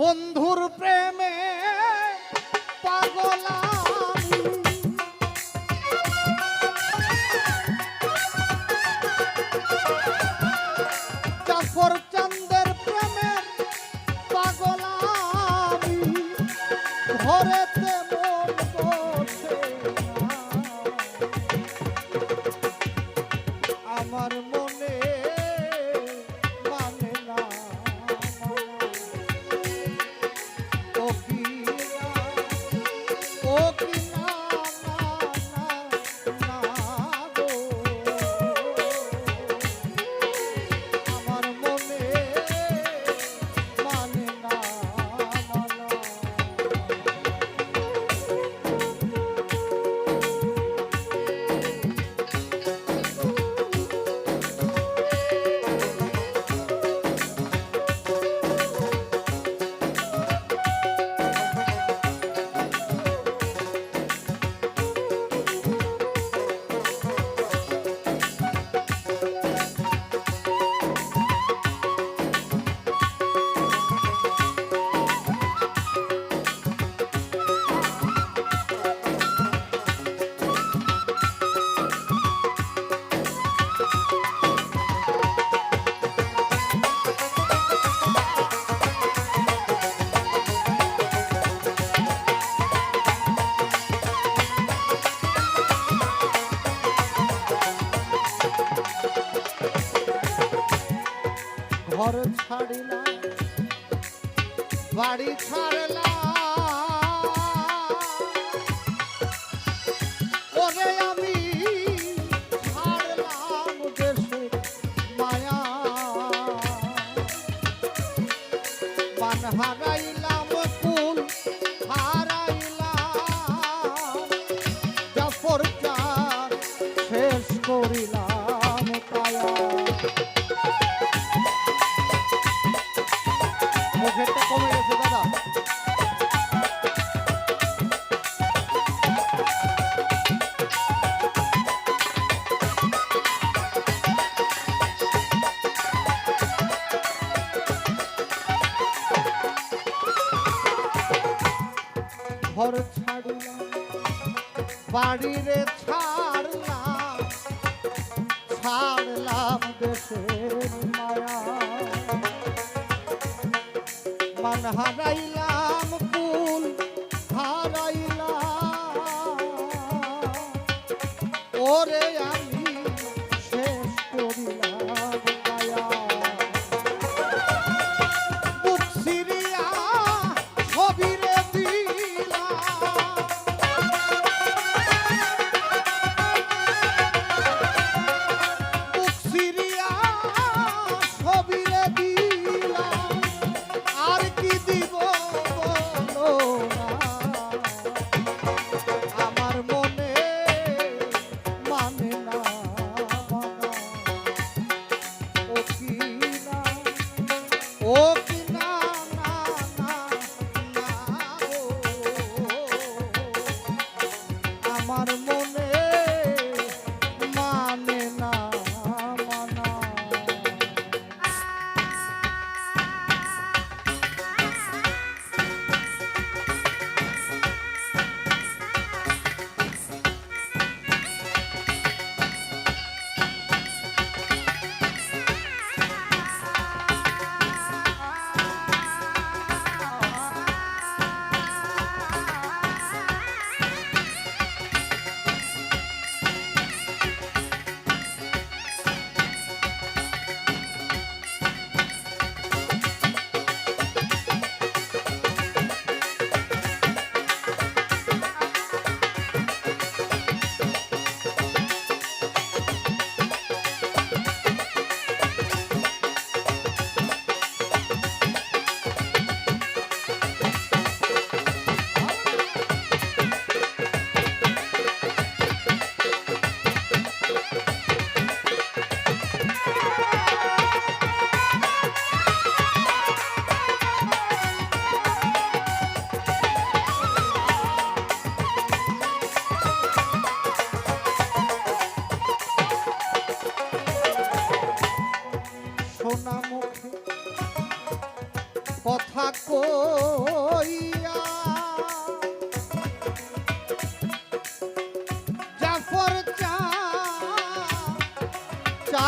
बंधुर प्रेमे ঘর ছাড়িলা বাড়ি ছাড়লা। বাড়ির ছাড়লাম ছাড়লাম দেশের মায়া। মান হারাইলাম ফুল হারাইলাম। ওরে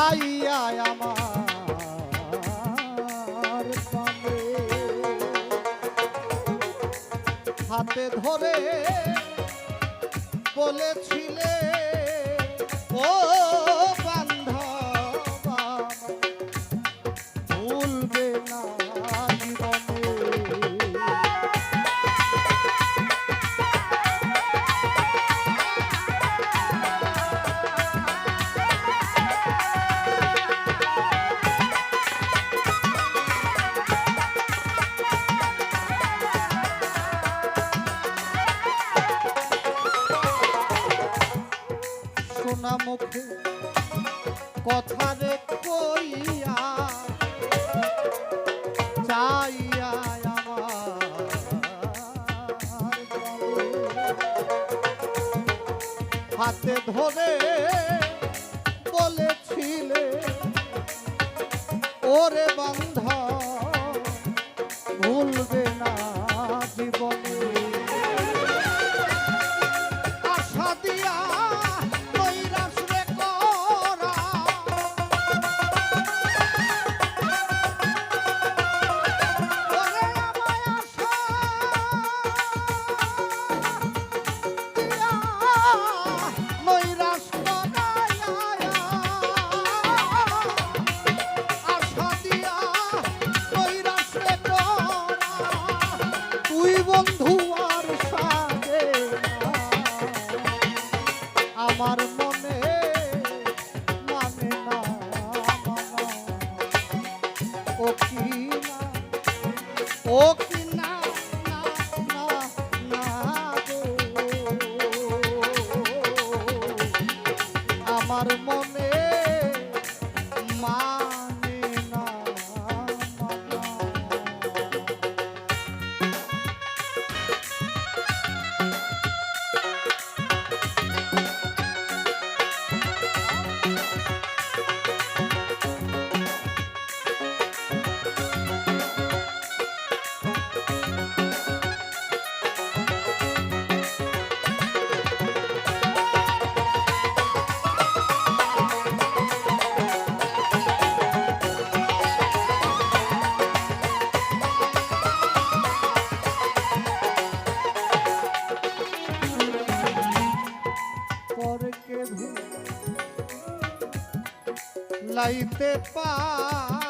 চাইয়া আমার পানে হাতে ধরে বলেছিলে মুখে কথা রে কইয়া চাইয়া হাতে ধরে বলেছিলে ওরে বন্ধ ভুলবে না জীবনে। বন্ধু আর সাজে আমার মনে মানে না, মানা। ও কি না, ও কি না। আমার মনে মানে লাইতে পারো।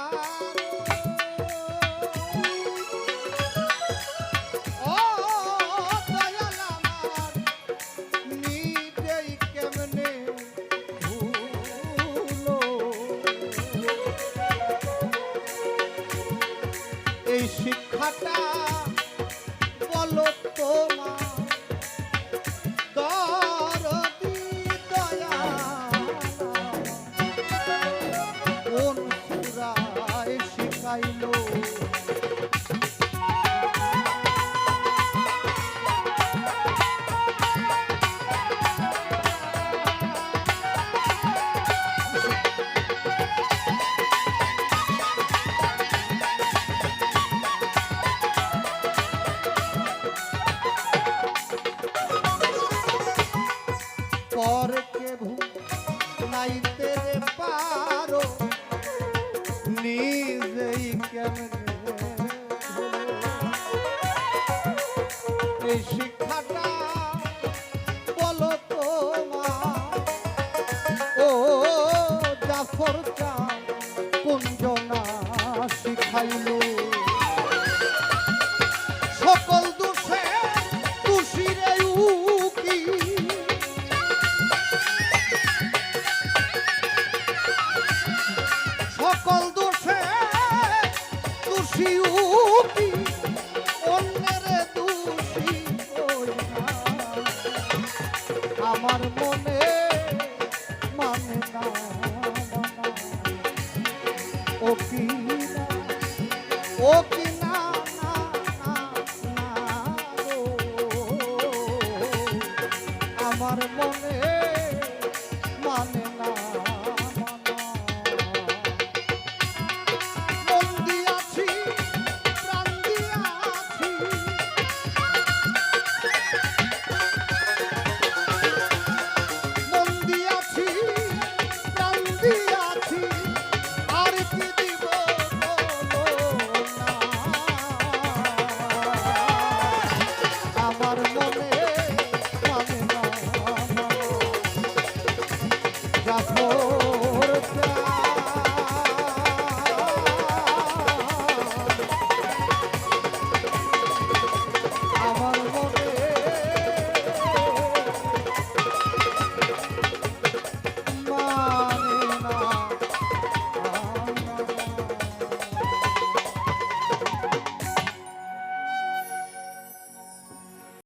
দোষী উকি অন্যের আমার মনে মানে না মানা। ও। আমার মানে